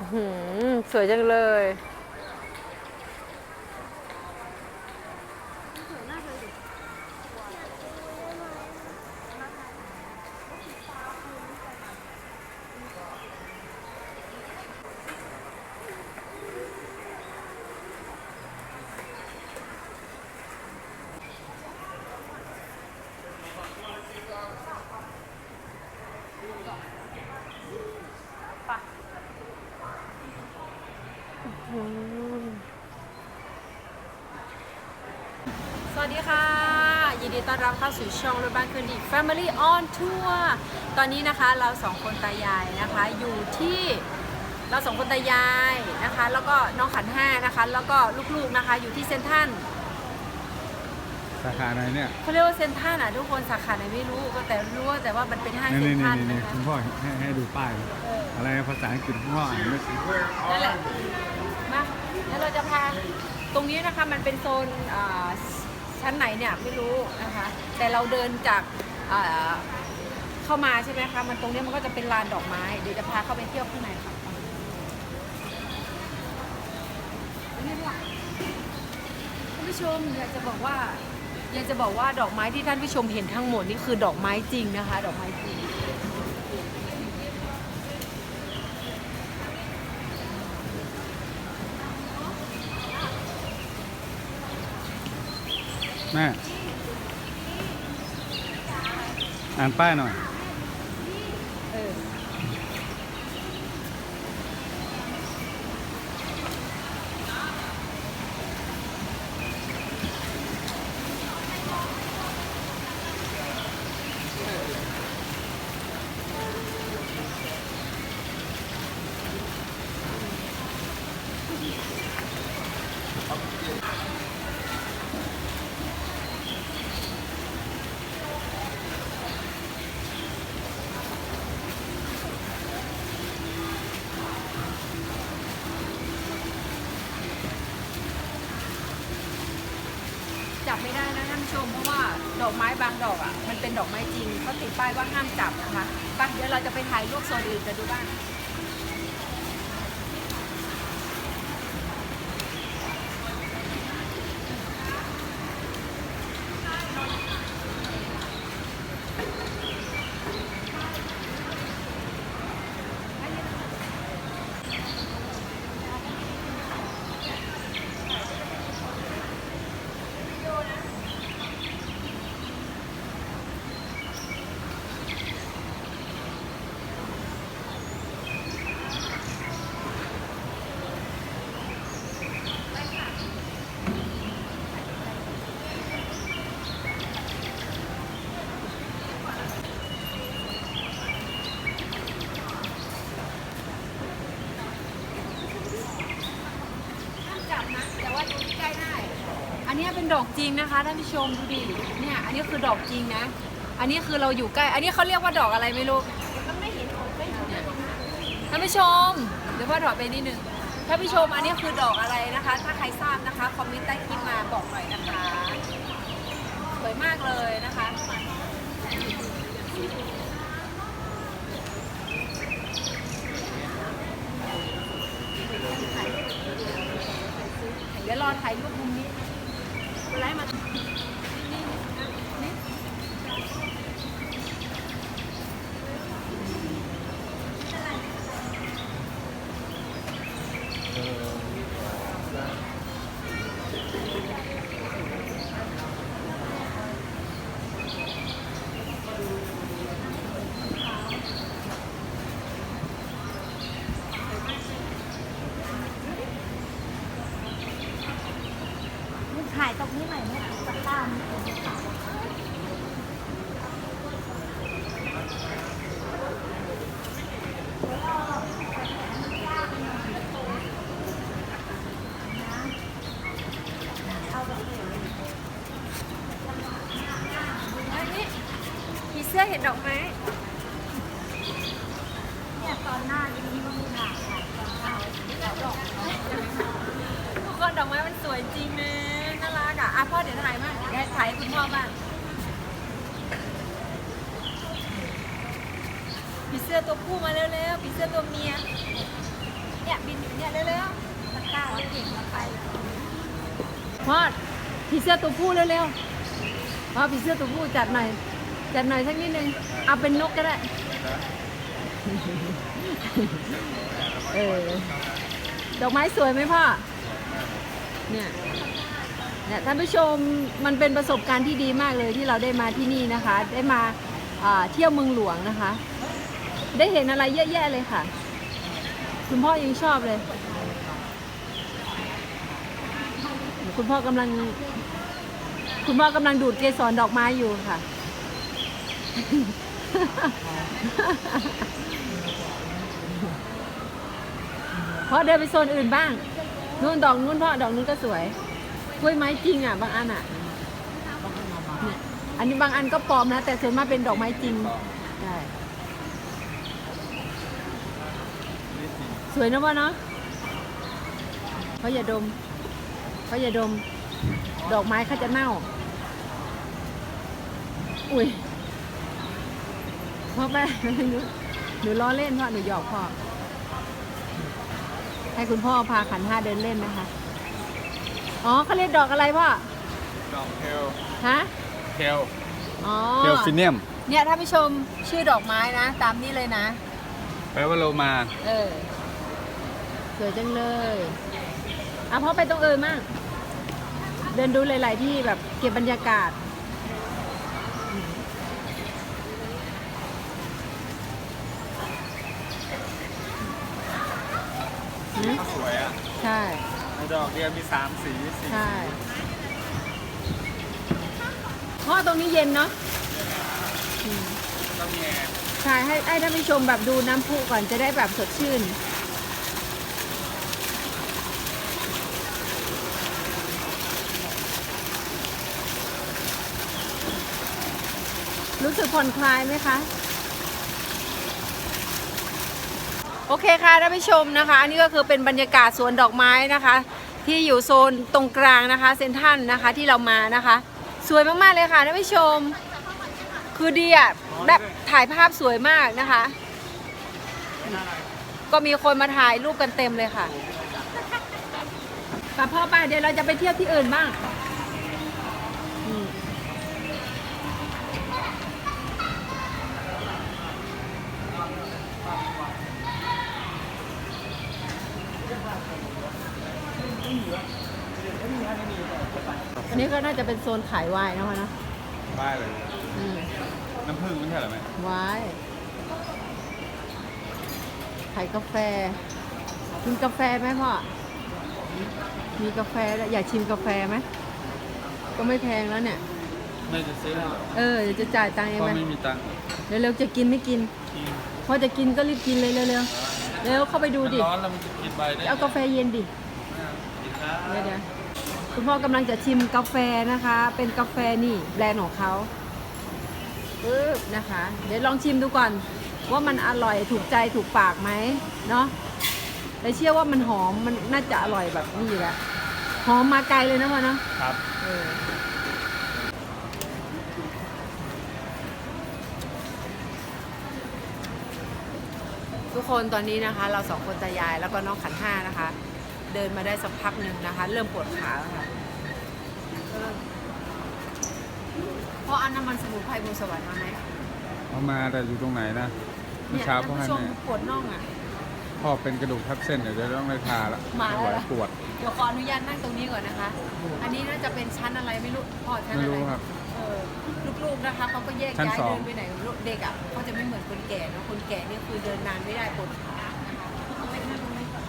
สวยจังเลย สวัสดีค่ะ ยินดีต้อน รับเข้าสู่ช่องรถบ้านคืนดี Family on Tour ตอนนี้นะคะเราสองคนตายายนะคะอยู่ที่เราสองคนตายายนะคะ แล้วก็น้องขันห้านะคะ แล้วก็ลูกๆนะคะอยู่ที่เซนทรันสาขาไหนเนี่ยเขาเรียกว่าเซนทรันอะทุกคนสาขาไหนไม่รู้ก็แต่รู้ว่าแต่ว่ามันเป็นห้างนี่เซนี่นทรันนี่นี่นะคะคุณพ่อให้ให้ดูป้ายเอออะไรภาษาอังกฤษคุณพ่ออ่านไม่ถูกนั่นแหละมาแล้วเราจะพาตรงนี้นะคะมันเป็นโซนอ่า ชั้นไหนเนี่ยไม่รู้นะคะ แต่เราเดินจากอ่าเข้ามาใช่ไหมคะ มันตรงนี้มันก็จะเป็นลานดอกไม้ เดี๋ยวจะพาเข้าไปเที่ยวข้างในค่ะท่านผู้ชมอยากจะบอกว่าอยากจะบอกว่าดอกไม้ที่ท่านผู้ชมเห็นทั้งหมดนี่คือดอกไม้จริงนะคะ ดอกไม้จริง แม่อ่านป้ายหน่อย จับไม่ได้นะท่านผู้ชมเพราะว่าดอกไม้บางดอกอะมันเป็นดอกไม้จริงเขาติดป้ายว่าห้ามจับนะคะไปเดี๋ยวเราจะไปถ่ายรูปโซนอื่นกันดูบ้างห้ามจับนะแต่ว่าดูใกล้ได้ อันนี้เป็นดอกจริงนะคะท่านผู้ชมดูดิเนี่ยอันนี้คือดอกจริงนะ อันนี้คือเราอยู่ใกล้ อันนี้เขาเรียกว่าดอกอะไรไม่รู้ท่านผู้ชมเดี๋ยวพ่อถอดไปนิดนึงท่านผู้ชมอันนี้คือดอกอะไรนะคะ ถ้าใครทราบนะคะคอมเมนต์ใต้คลิปมาบอกหน่อยนะคะสวยมากเลยนะคะเดี๋ยวรอถ่ายรูปมุม ดอกไม้เนี่ยตอนหน้านี่มีบางค่ะนหน้าค่ะทุกคนดอกไม้มันสวยจริงนะน่ารักอะอะพ่อเดี๋ยวถ่ายมาแกถ่ายคุณพ่อบ้างผีเสื้อตัวผู้มาเร็วๆผีเสื้อตัวเมียเนี่ยบินอยู่เนี่ยเร็วๆตะก้าเก่งมาไปพอดผีเสื้อตัวผู้เร็วๆพ่อผีเสื้อตัวผู้จัดหน่อย จัดหน่อยสักนิดนึง เอาเป็นนกก็ได้ เออ ดอกไม้สวยไหมพ่อ เนี่ยเนี่ยท่านผู้ชมมันเป็นประสบการณ์ที่ดีมากเลยที่เราได้มาที่นี่นะคะ ได้มาอ่าเที่ยวเมืองหลวงนะคะ ได้เห็นอะไรเยอะแยะเลยค่ะ คุณพ่อยังชอบเลย คุณพ่อกำลัง คุณพ่อกำลังดูดเกสรดอกไม้อยู่ค่ะ พ่อเดินไปโซนอื่นบ้าง นู่นดอกนู่นพ่อดอกนู้นก็สวย กล้วยไม้จริงอะ บางอันอะเนี่ยอันนี้บางอันก็ปลอมนะ แต่ส่วนมากเป็นดอกไม้จริงใช่สวยนะวะเนาะเพราะอย่าดมเพราอย่าดม ดอกไม้เขาจะเน่า อุ้ย พ่อแม่หนูล้อเล่นพ่อหนูหยอกพ่อ ให้คุณพ่อพาขันห้าเดินเล่นนะคะ อ๋อเขาเรียกดอกอะไรพ่อ ดอกเทลฮะ เทลอ๋อ เทลฟิเนียม เนี่ยท่านผู้ชมชื่อดอกไม้นะ ตามนี้เลยนะ แปลว่าโลมา เออ สวยจังเลยอะพ่อไปตรงเอินมั่งเดินดูหลาย ๆ ที่แบบเก็บบรรยากาศ หืมสวยอะใช่ดอกเดียวมีสามสีสีใช่พ่อตรงนี้เย็นเนาะอืมต้องแง่ใช่ให้ให้ท่านผู้ชมแบบดูน้ำพุก่อนจะได้แบบสดชื่น รู้สึกผ่อนคลายไหมคะ โอเคค่ะท่านผู้ชมนะคะ อันนี้ก็คือเป็นบรรยากาศสวนดอกไม้นะคะ ที่อยู่โซนตรงกลางนะคะเซนทรันนะคะที่เรามานะคะ สวยมากๆเลยค่ะท่านผู้ชม คือดีอะแบบถ่ายภาพสวยมากนะคะ ก็มีคนมาถ่ายรูปกันเต็มเลยค่ะป่ะพ่อไปเดี๋ยวเราจะไปเที่ยวที่อื่นบ้าง นนี้ก็น่าจะเป็นโซนขายไวน์นะคะเนอะป้ายเลย อืมน้ำผึ้งไม่ใช่เหรอแม่ไว้ขายกาแฟ กินกาแฟไหมพ่อ มีกาแฟด้วยอยากชิมกาแฟไหม ก็ไม่แพงแล้วเนี่ย แม่จะซื้อให้เหรอเออเดี๋ยวจะจ่ายตังค์เองพ่อไหมไม่มีตังค์เร็วๆจะกินไม่กิน กินพอจะกินก็รีบกินเลยเร็วๆ เร็วเข้าไปดูมันดิ ร้อนแล้วมันจะกินไปได้เอากาแฟเย็นดิเดี๋ยวเดี๋ยว คุณพ่อกำลังจะชิมกาแฟนะคะ เป็นกาแฟนี่แบรนด์ของเขาปึ๊บนะคะ เดี๋ยวลองชิมดูก่อน ว่ามันอร่อยถูกใจถูกปากไหมเนาะแต่เชื่อว่ามันหอมมันน่าจะอร่อยแบบนี้อยู่แล้วหอมมาไกลเลยนะพ่อเนาะครับเออทุกคนตอนนี้นะคะ เราสองคนตายายแล้วก็น้องขันห้านะคะ เดินมาได้สักพักหนึ่งนะคะ เริ่มปวดขาแล้วค่ะ เริ่มพ่ออันน้ำมันสมุนไพรบนสวรรค์มาไหมเอามาแต่อยู่ตรงไหนนะเมื่อเนี่ยเช้าท่านพ่อให้ผู้ชมแม่ปวดน่องอะ พ่อเป็นกระดูกทับเส้นเดี๋ยวจะต้องได้ทาละมาไม่ไหวแล้วปวด เดี๋ยวขออนุญาตนั่งตรงนี้ก่อนนะคะ อันนี้น่าจะเป็นชั้นอะไรไม่รู้พ่อชั้นไม่อะไรรู้ครับเออลูกๆนะคะเขาก็แยกชั้นย้ายสอง เดินไปไหนลูกเด็กอะเขาจะไม่เหมือนคนแก่เนอะคนแก่นี่คือเดินนานไม่ได้ปวดขานะคะไปนั่งตรงนี้ก่อน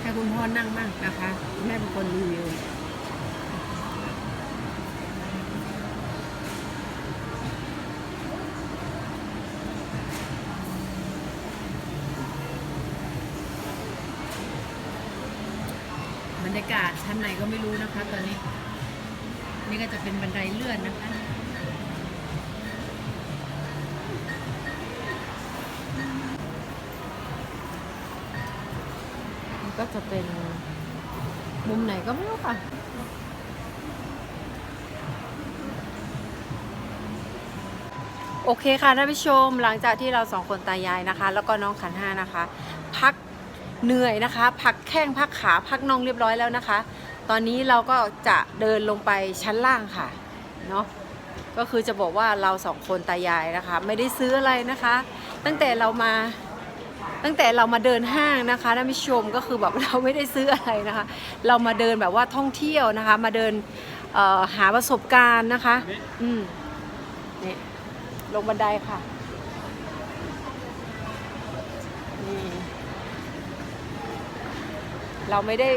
ให้คุณพ่อนั่งมั่งนะคะแม่เป็นคนรีวิว บรรยากาศชั้นไหนก็ไม่รู้นะคะตอนนี้ นี่ก็จะเป็นบันไดเลื่อนนะคะก็จะเป็นมุมไหนก็ไม่รู้ค่ะโอเคค่ะท่านผู้ชมหลังจากที่เราสองคนตายายนะคะ แล้วก็น้องขันห้านะคะ เหนื่อยนะคะ พักแข้งพักขาพักน่องเรียบร้อยแล้วนะคะ ตอนนี้เราก็จะเดินลงไปชั้นล่างค่ะเนาะก็คือจะบอกว่าเราสองคนตายายนะคะ ไม่ได้ซื้ออะไรนะคะ ตั้งแต่เรามาตั้งแต่เรามาเดินห้างนะคะท่านผู้ชมก็คือแบบเราไม่ได้ซื้ออะไรนะคะ เรามาเดินแบบว่าท่องเที่ยวนะคะ มาเดินหาประสบการณ์นะคะ อืมนี่ลงบันไดค่ะ เราไม่ได้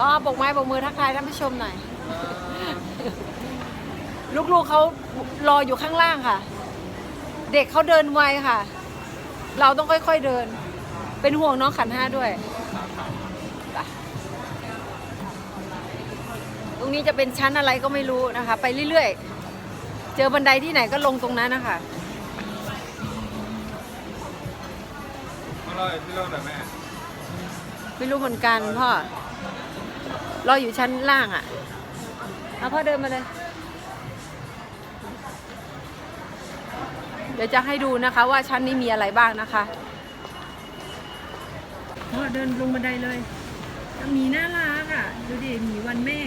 อ๋อบกไม้บกมือทักทายท่านผู้ชมหน่อย ลูกๆเขารออยู่ข้างล่างค่ะ เด็กเขาเดินไวค่ะ เราต้องค่อยๆเดิน เป็นห่วงน้องขันห้าด้วยไปตรงนี้จะเป็นชั้นอะไรก็ไม่รู้นะคะ ไปเรื่อยๆ เจอบันไดที่ไหนก็ลงตรงนั้นนะคะ เลยพี่เล่าหน่อยแม่ไม่รู้เหมือนกันพ่อรออยู่ชั้นล่างอะ่ะเอาพ่อเดินมาเลย เดี๋ยวจะให้ดูนะคะว่าชั้นนี้มีอะไรบ้างนะคะพ่อเดินลงบันไดเลยมีน่ารักอะ ดูดิมีวันแม่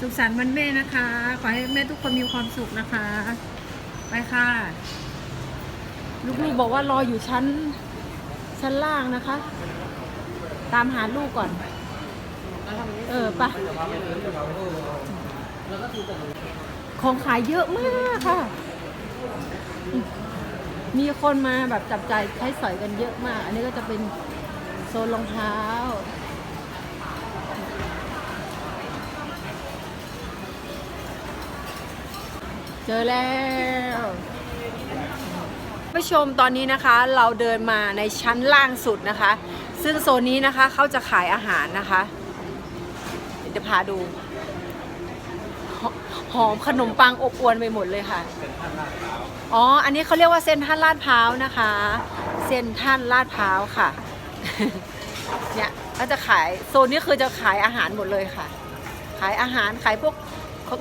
สุขสันต์วันแม่นะคะ ขอให้แม่ทุกคนมีความสุขนะคะ ไปค่ะ ลูกๆบอกว่ารออยู่ชั้น ชั้นล่างนะคะ ตามหาลูกก่อน เออปะของขายเยอะมากค่ะ มีคนมาแบบจับจ่ายใช้สอยกันเยอะมาก อันนี้ก็จะเป็นโซนรองเท้าเจอแล้ว ผู้ชมตอนนี้นะคะเราเดินมาในชั้นล่างสุดนะคะ ซึ่งโซนนี้นะคะเขาจะขายอาหารนะคะเดี๋ยวจะพาดูหอมขนมปังอบอวนไปหมดเลยค่ะอ๋อ อันนี้เขาเรียกว่าเซนทรันลาดพร้าวนะคะเซนทรันลาดพร้าวค่ะ เนี่ยก็จะขายโซนนี้คือจะขายอาหารหมดเลยค่ะ ขายอาหารขายพวก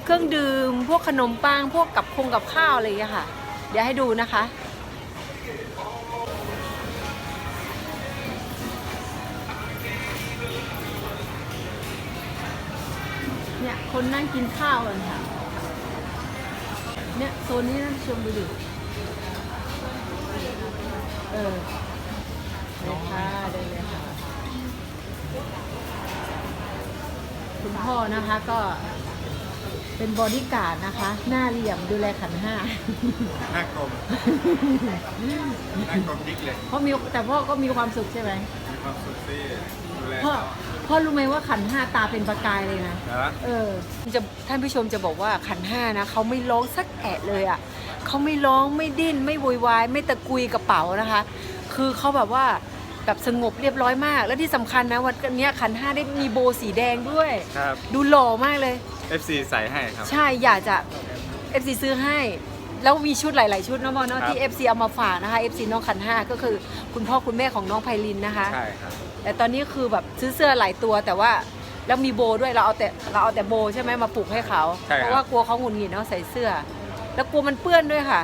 เครื่องดื่ม พวกขนมปังพวกกับคงกับข้าวอะไรอย่างเงี้ยค่ะ เดี๋ยวให้ดูนะคะ คนนั่งกินข้าวกันค่ะ เนี่ยโซนนี้ท่านผู้ชมดูดิเออเลยค่ะเดินเลยค่ะ คุณพ่อนะคะก็เป็นบอดี้การ์ดนะคะ หน้าเหลี่ยมดูแลขันห้า หน้ากลมหน้ากลมยิกเลยพ่อมีแต่พ่อก็มีความสุขใช่ไหมมีความสุขสิดูแล พ่อพ่อรู้ไหมว่าขันห้าตาเป็นประกายเลยนะ นะเออจะท่านผู้ชมจะบอกว่าขันห้านะเขาไม่ร้องสักแอะเลยอะเขาไม่ร้องไม่ดิ้นไม่โวยวายไม่ตะกุยกระเป๋านะคะ คือเขาแบบว่าแบบสงบเรียบร้อยมาก และที่สำคัญนะวันเนี้ยขันห้าได้มีโบสีแดงด้วย ครับ ดูหล่อมากเลย FC ใส่ให้ครับ ใช่ อยากจะ FC ซื้อให้ แล้วมีชุดหลาย ๆ ชุดเนาะบอลเนาะครับ ที่ FC เอามาฝากนะคะ FC น้องขันห้าก็คือคุณพ่อคุณแม่ของน้องไพลินนะคะ ใช่ครับ แต่ตอนนี้คือแบบซื้อเสื้อหลายตัวแต่ว่าแล้วมีโบด้วยเราเอาแต่เราเอาแต่โบใช่ไหมมาปลูกให้เขา ใช่ครับ เพราะว่ากลัวเขาหงุดหงิดเนาะใส่เสื้อ แล้วกลัวมันเปื้อนด้วยค่ะ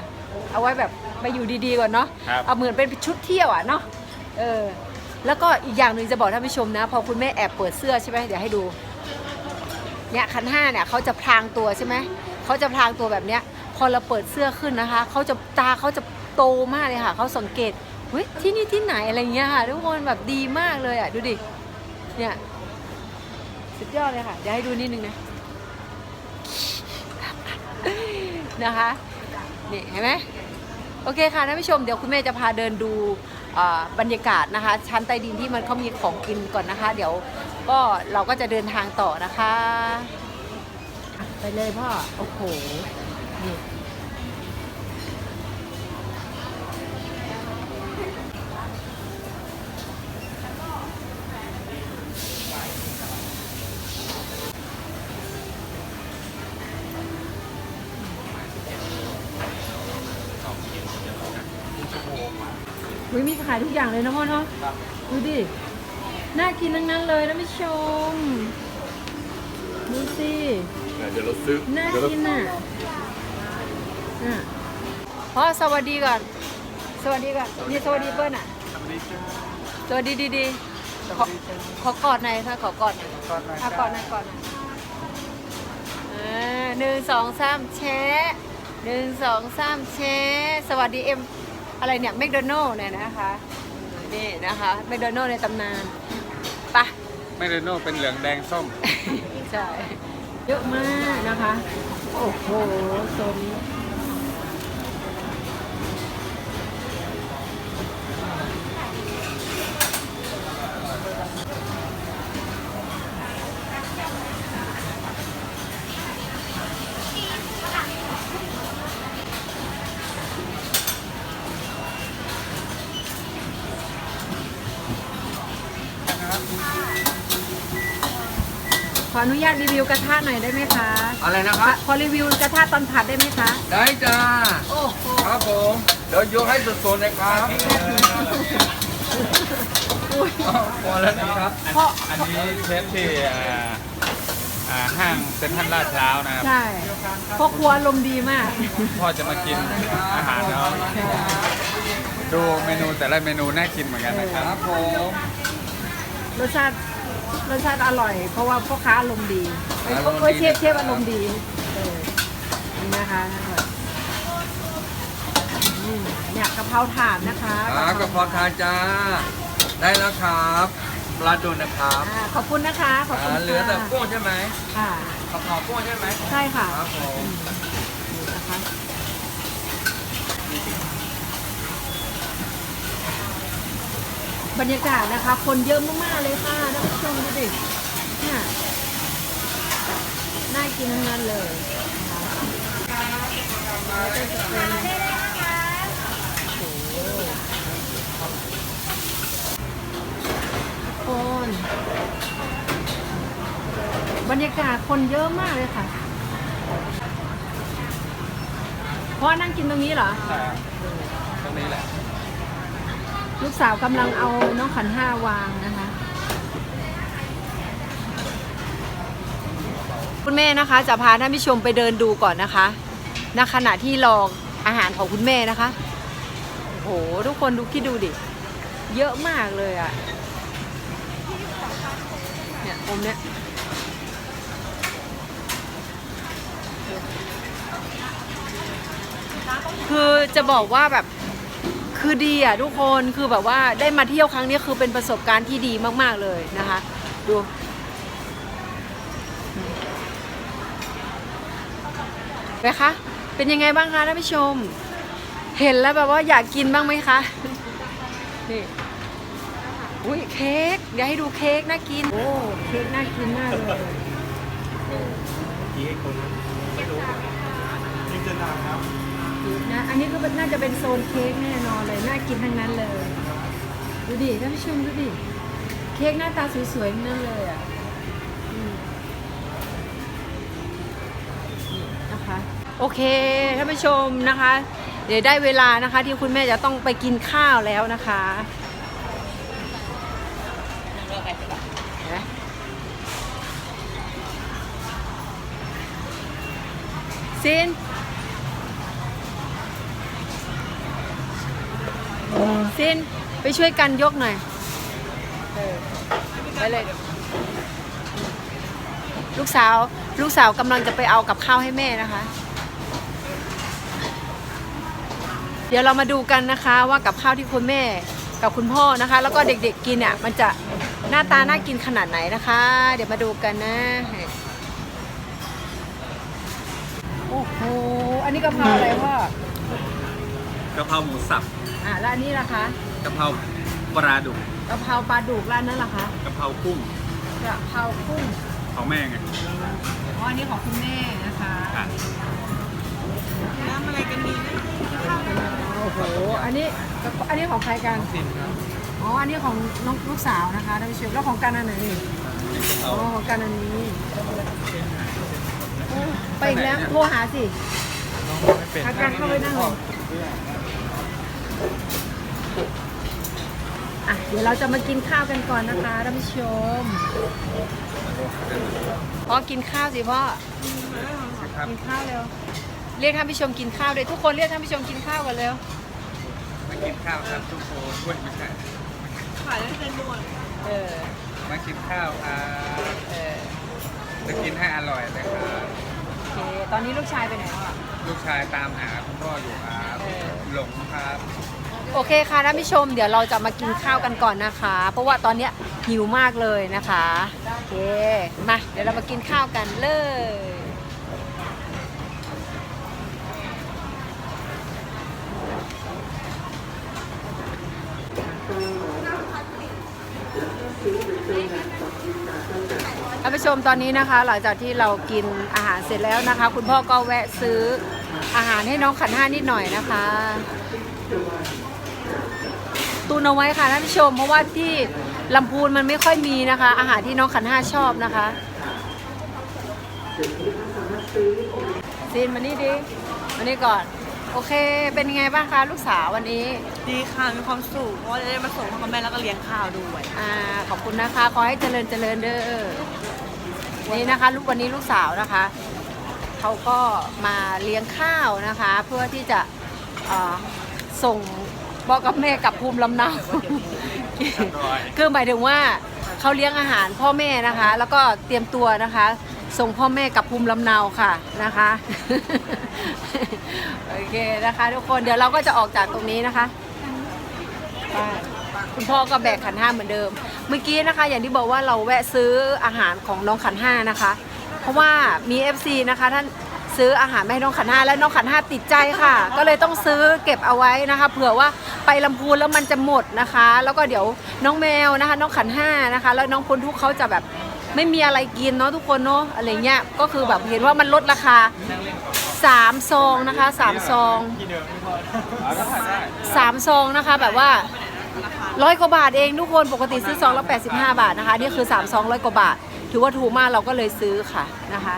เอาไว้แบบไปอยู่ดีๆก่อนเนาะ ครับ เอาเหมือนเป็นชุดเที่ยวอะเนาะ เออ แล้วก็อีกอย่างหนึ่งจะบอกท่านผู้ชมนะ พอคุณแม่แอบเปิดเสื้อใช่ไหมเดี๋ยวให้ดู เนี่ยคันห้าเนี่ยเขาจะพรางตัวใช่ไหม เขาจะพรางตัวแบบเนี้ย พอเราเปิดเสื้อขึ้นนะคะ เขาจะตาเขาจะโตมากเลยค่ะ เขาสังเกต เฮ้ยที่นี่ที่ไหนอะไรเงี้ยค่ะทุกคนแบบดีมากเลยอะดูดิเนี่ยสุดยอดเลยค่ะเดี๋ยวให้ดูนิดนึงนะนะคะนี่เห็นไหมโอเคค่ะท่านผู้ชมเดี๋ยวคุณแม่จะพาเดินดูบรรยากาศนะคะ ชั้นใต้ดินที่มันเขามีของกินก่อนนะคะ เดี๋ยวก็เราก็จะเดินทางต่อนะคะอะไปเลยพ่อ โอ้โหนี่ อุ๊ยมีขายทุกอย่างเลยนะพ่อเนาะครับดูดิ น่ากินทั้งนั้นเลยนะผู้ชม ดูสิ เดี๋ยวเราซื้อน่าเดี๋ยวเรากินอะอะพ่อสวัสดีก่อน สวัสดีก่อนนี่สวัสดีเปิ้ลอะสวัสดีดีดีๆขอขอกอดหน่อยค่ะขอกอดหน่อยก่อนนะอะกอดหน่อยกอดหน่อยอ่าหนึ่งสองสามแชะหนึ่งสองสามแชะสวัสดีเอ็ม อะไรเนี่ยแมคโดนัลล์เนี่ยนะคะ นี่นะคะแมคโดนัลล์ในตำนานไปะไม่เรโน่เป็นเหลืองแดงส้ม ใช่ เยอะมากนะคะ โอ้โหโซนนี้ ญาตรีวิวกระทะหน่อยได้ไหมคะ อะไรนะครับ ขอรีวิวกระทะตอนผัดได้ไหมคะ ได้จ้า โอ้โห ครับผม เดี๋ยวยกให้สดๆเลยครับอุ๊ยพอแล้วนะครับเพราะอันนี้เชฟที่อ่าอ่าห้างเซ็นทรัลลาดพร้าวนะครับ ใช่พ่อครัวลมณ์ดีมาก พ่อจะมากินอาหารแล้วดูเมนูแต่ละเมนูน่ากินเหมือนกันนะคครับรับผมรสชาติ รสชาติอร่อย เพราะว่าพ่อค้าอารมณ์ดีเอ้ยอารมณ์ดี เอ้ยเชฟเชฟอารมณ์ดีเออนี่นะคะนะคะอืมเนี่ยกะเพราถาดนะคะครับกระเพาะทานจ้า ได้แล้วครับปลาดุนนะครับอ่าขอบคุณนะคะขอบคุณอ่าค่ะเหลือแต่กุ้งใช่ไหมค่ะกระเพรากุ้งใช่ไหมใช่ค่ะ ครับผม นี่นะคะ บรรยากาศนะคะ คนเยอะมากๆเลยค่ะท่านผู้ชมดูดิเนี่ยน่ากินทั้งนั้นเลยนะคะแล้วก็จะเป็นโอ้โหคนบรรยากาศคนเยอะมากเลยค่ะพ่อนั่งกินตรงนี้เหรอตรงนี้แหละ ลูกสาวกำลังเอาน้องขันห้าวางนะคะ คุณแม่นะคะจะพาท่านผู้ชมไปเดินดูก่อนนะคะณขณะที่รออาหารของคุณแม่นะคะ โอ้โห ทุกคนดูคิดดูดิ เยอะมากเลยอะ่ะ เนี่ยมุมเนี้ยคือจะบอกว่าแบบ คือดีอะทุกคนคือแบบว่าได้มาเที่ยวครั้งนี้คือเป็นประสบการณ์ที่ดีมาก ๆ เลยนะคะ ดู ไปคะ เป็นยังไงบ้างคะท่านผู้ชม เห็นแล้วแบบว่าอยากกินบ้างไหมคะ นี่อุ้ยเค้กเดี๋ยวให้ดูเค้กน่ากิน โอ้เค้กน่ากินมากเลยนะอันนี้ก็เป็ นะอันนี้ก็น่าจะเป็นโซนเค้กแน่นอนเลยน่ากินทั้งนั้นเลย ดูดิท่านผู้ชมดูดิเค้กหน้าตาสวยๆทั้งนั้นเลยอะนะคะโอเคท่านผู้ชมนะคะ เดี๋ยวได้เวลานะคะที่คุณแม่จะต้องไปกินข้าวแล้วนะคะซิน ซินไปช่วยกันยกหน่อยเออไปเลย ลูกสาวลูกสาวกำลังจะไปเอากับข้าวให้แม่นะคะ เดี๋ยวเรามาดูกันนะคะว่ากับข้าวที่คุณแม่กับคุณพ่อนะคะ แล้วก็เด็กๆกินเนี่ยมันจะหน้าตาน่ากินขนาดไหนนะคะ เดี๋ยวมาดูกันนะโอ้โหอันนี้กะเพราอะไรพ่อกะเพราหมูสับ อะแล้วอันนี้ล่ะคะกะเพราปลาดุกกะเพราปลาดุกร้านนั้นล่ะคะกะเพรากุ้งกะเพรากุ้งของแม่ไงอ๋ออันนี้ของคุณแม่นะคะค่ะน้ำอะไรกันดีนะโอ้โหอันนี้อันนี้ของใครกันซิมครับอ๋ออันนี้ของน้องลูกสาวนะคะท่านผู้ชมแล้วของกันอันไหนนี่อ๋อของกันอันนี้โอ้ไปอีกแล้วโทรหาสิไม่เป็นอาการเข้าไปนั่งเลยเดี๋ยวเราจะมากินข้าวกันก่อนนะคะท่านผู้ชมพ่อกินข้าวสิพ่อครับกินข้าวเร็วเรียกท่านผู้ชมกินข้าวเลยทุกคนเรียกท่านผู้ชมกินข้าวกันเร็วมากินข้าวครับทุกคนเว้ยไม่ใช่เออมากินข้าวครับเออจะกินให้อร่อยเลยครับโอเคตอนนี้ลูกชายไปไหนแล้วอะลูกชายตามหาคุณพ่ออยู่ครับเออหลงครับ โอเคค่ะท่านผู้ชมเดี๋ยวเราจะมากินข้าวกันก่อนนะคะ เพราะว่าตอนเนี้ยหิวมากเลยนะคะโอเคมาเดี๋ยวเรามากินข้าวกันเลยท่านผู้ชมตอนนี้นะคะ หลังจากที่เรากินอาหารเสร็จแล้วนะคะ คุณพ่อก็แวะซื้ออาหารให้น้องขันห้านิดหน่อยนะคะ ตุนเอาไว้ค่ะท่านผู้ชม เพราะว่าที่ลำพูนมันไม่ค่อยมีนะคะ อาหารที่น้องขันห้าชอบนะคะซีนมานี่ดิมานี่ก่อน โอเค เป็นยังไงบ้างคะลูกสาววันนี้ ดีค่ะมีความสุขเพราะว่าจะได้มาส่งพ่อแม่แล้วก็เลี้ยงข้าวด้วยอ่าขอบคุณนะคะขอให้เจริญเจริญเด้อนี่นะคะลูกวันนี้ลูกสาวนะคะเขาก็มาเลี้ยงข้าวนะคะ เพื่อที่จะเอ่อส่ง บอกกับแม่กลับภูมิลำเนาคือหมายถึงว่าเขาเลี้ยงอาหารพ่อแม่นะคะ แล้วก็เตรียมตัวนะคะ ส่งพ่อแม่กลับภูมิลำเนาค่ะนะคะโอเคนะคะ ทุกคนเดี๋ยวเราก็จะออกจากตรงนี้นะคะไปคุณพ่อก็แบกขันห้าเหมือนเดิม เมื่อกี้นะคะ อย่างที่บอกว่าเราแวะซื้ออาหารของน้องขันห้านะคะ เพราะว่ามี FC นะคะท่าน ซื้ออาหารมาให้น้องขันห้าและน้องขันห้าติดใจค่ะ ก็เลยต้องซื้อเก็บเอาไว้นะคะ เผื่อว่าไปลำพูนแล้วมันจะหมดนะคะ แล้วก็เดี๋ยวน้องแมวนะคะ น้องขันห้านะคะ แล้วน้องพลทุกเขาจะแบบไม่มีอะไรกินเนาะทุกคนเนาะอะไรเงี้ยก็คือแบบเห็นว่ามันลดราคาสามซองนะคะสามซองสามซองนะคะแบบว่าร้อยกว่าบาทเองทุกคนปกติซื้อซองละ85 บาทนะคะนี่คือ3ซองร้อยกว่าบาท ถือว่าถูกมากเราก็เลยซื้อค่ะนะคะ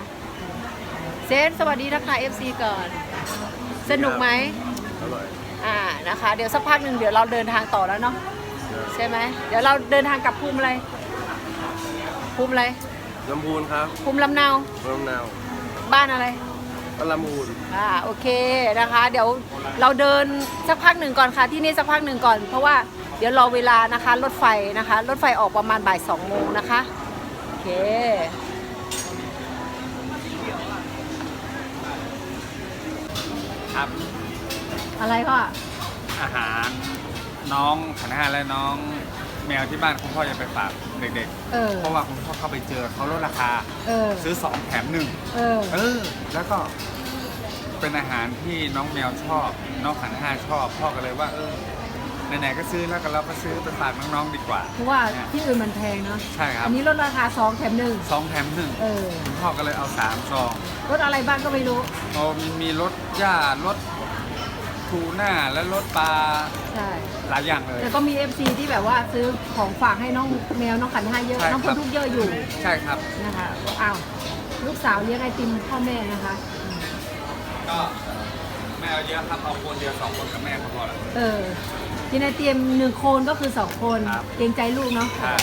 เซนสวัสดีนะคะ FC ก่อน สนุกไหมอ่านะคะ เดี๋ยวสักพักหนึ่งเดี๋ยวเราเดินทางต่อแล้วเนาะใช่ไหมเดี๋ยวเราเดินทางกลับภูมิอะไร ภูมิอะไรลำพูนครับภูมิลำเนาลำนาวบ้านอะไรก็ลำพูนอ่าโอเคนะคะ เดี๋ยวเราเดินสักพักหนึ่งก่อนค่ะที่นี่สักพักหนึ่งก่อน เพราะว่าเดี๋ยวรอเวลานะคะ รถไฟนะคะ รถไฟออกประมาณบ่ายสองโมงนะคะโอเค ครับ อะไรก็อาหารน้องขันห้าและน้องแมวที่บ้านคุณพ่อจะไปฝากเด็กเออ ๆ เพราะว่าคุณพ่อเข้าไปเจอเขาลดราคาเออ ซื้อสองแถมหนึ่ง เออ เออ แล้วก็เป็นอาหารที่น้องแมวชอบ น้องขันห้าชอบ พ่อก็เลยว่า เออ ไหนๆก็ซื้อแล้วก็เราก็ซื้อไปฝากน้องๆดีกว่า เพราะว่าที่อื่นมันแพงเนาะใช่ครับ อันนี้ลดราคาสองแถมหนึ่งสองแถมหนึ่งเออคุณพ่อก็เลยเอาสามซองรถอะไรบ้างก็ไม่รู้โอ้มีมีรสหญ้ารสทูน่าและรสปลาใช่หลายอย่างเลย แต่ก็มี FC ที่แบบว่าซื้อของฝากให้น้องแมวน้องขันห้าเยอะ ใช่น้องคครันบ ทุกเยอะอยู่ใช่ครับ นะคะอ้าวลูกสาวเลี้ยงไอติมพ่อแม่นะคะก็ไม่เอาเยอะครับเอาคนเดียวสองคนกับแม่ก็พอละเออ กินไอเตรียมหนึ่งคนก็คือสองคน ครับ เกรงใจลูกเนาะครับ